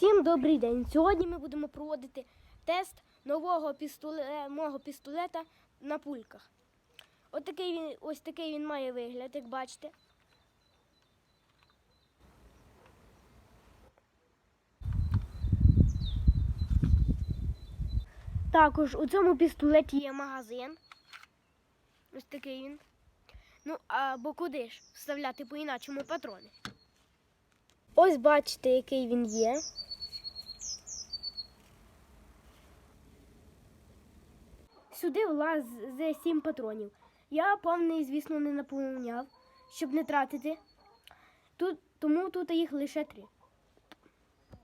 Всім добрий день. Сьогодні ми будемо проводити тест нового пістоле... мого пістолета на пульках. От такий він, ось такий він має вигляд, як бачите. Також у цьому пістолеті є магазин. Ось такий він. Ну, або куди ж вставляти по-іначому патрони. Ось бачите, який він є. Сюди влазить 7 патронів. Я повний, звісно, не наповняв, щоб не тратити. Тут, тому тут їх лише три.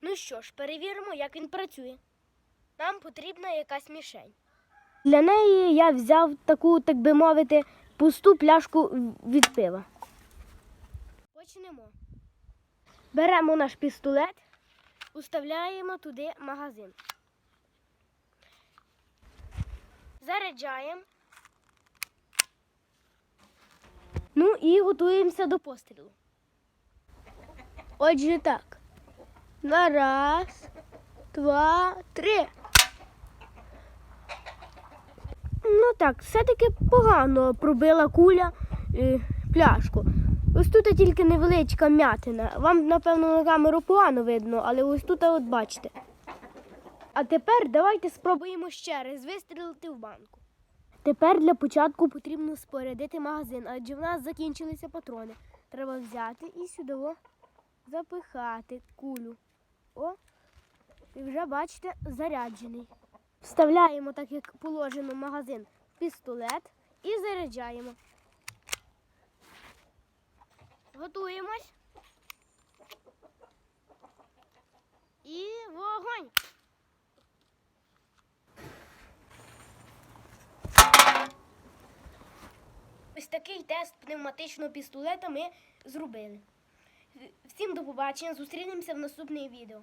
Ну що ж, перевіримо, як він працює. Нам потрібна якась мішень. Для неї я взяв таку, так би мовити, пусту пляшку від пива. Почнемо. Беремо наш пістолет, уставляємо туди магазин. Заряджаємо. Ну і готуємося до пострілу. Отже так. На раз, два, три. Ну так, все-таки погано пробила куля е, пляшку. Ось тут тільки невеличка м'ятина. Вам, напевно, на камеру погано видно, але ось тут от бачите. А тепер давайте спробуємо ще раз вистрілити в банку. Тепер для початку потрібно спорядити магазин, адже в нас закінчилися патрони. Треба взяти і сюди запихати кулю. О, і вже бачите, заряджений. Вставляємо, так як положено, магазин в пістолет і заряджаємо. Готуємось. І вогонь. Ось такий тест пневматичного пістолета ми зробили. Всім до побачення. Зустрінемося в наступному відео.